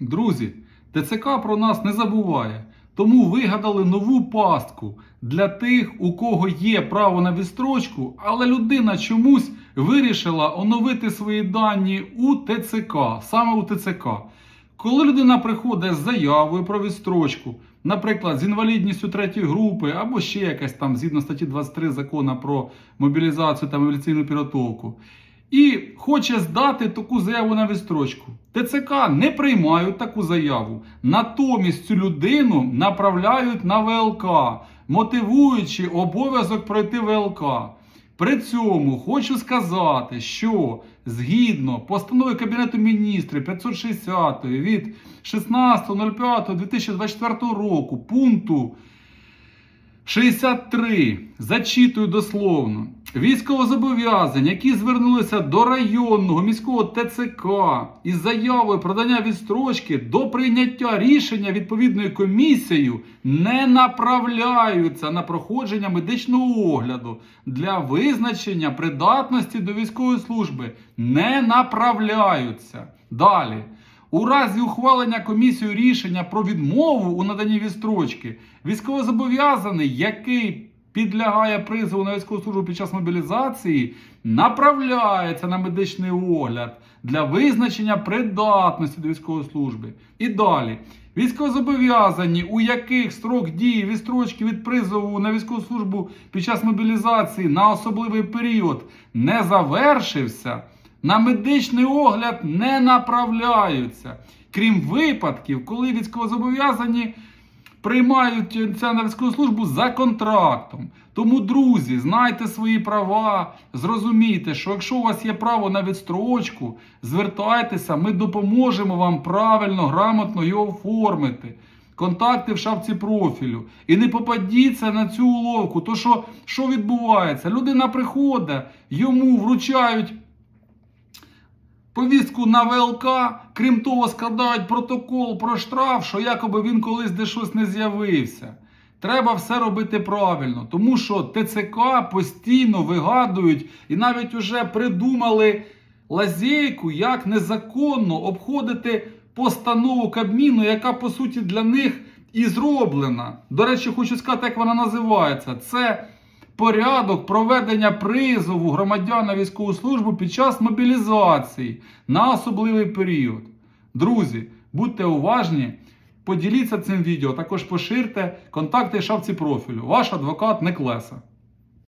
Друзі, ТЦК про нас не забуває. Тому вигадали нову пастку для тих, у кого є право на відстрочку, але людина чомусь вирішила оновити свої дані у ТЦК, саме у ТЦК. Коли людина приходить з заявою про відстрочку, наприклад, з інвалідністю третьої групи або ще якась там згідно статті 23 закону про мобілізацію та мобілізаційну підготовку, і хоче здати таку заяву на відстрочку. ТЦК не приймають таку заяву. Натомість цю людину направляють на ВЛК, мотивуючи обов'язок пройти ВЛК. При цьому хочу сказати, що згідно постанови Кабінету міністрів 560 від 16.05.2024 року пункту 63. Зачитую дословно. Військовозобов'язані, які звернулися до районного міського ТЦК із заявою про дання відстрочки до прийняття рішення відповідною комісією, не направляються на проходження медичного огляду для визначення придатності до військової служби. Не направляються. Далі. У разі ухвалення комісією рішення про відмову у наданні відстрочки, військовозобов'язаний, який підлягає призову на військову службу під час мобілізації, направляється на медичний огляд для визначення придатності до військової служби. І далі. Військовозобов'язані, у яких строк дії відстрочки від призову на військову службу під час мобілізації на особливий період не завершився, на медичний огляд не направляються. Крім випадків, коли військовозобов'язані приймають військову службу за контрактом. Тому, друзі, знайте свої права, зрозумійте, що якщо у вас є право на відстрочку, звертайтеся, ми допоможемо вам правильно, грамотно його оформити. Контакти в шапці профілю. І не попадіться на цю уловку. То що, що відбувається? Людина приходить, йому вручають повістку на ВЛК, крім того, складають протокол про штраф, що якоби він колись де щось не з'явився. Треба все робити правильно, тому що ТЦК постійно вигадують і навіть уже придумали лазейку, як незаконно обходити постанову Кабміну, яка по суті для них і зроблена. До речі, хочу сказати, як вона називається. Це порядок проведення призову громадян на військову службу під час мобілізації на особливий період. Друзі, будьте уважні, поділіться цим відео, також поширте контакти шапці профілю. Ваш адвокат Неклеса.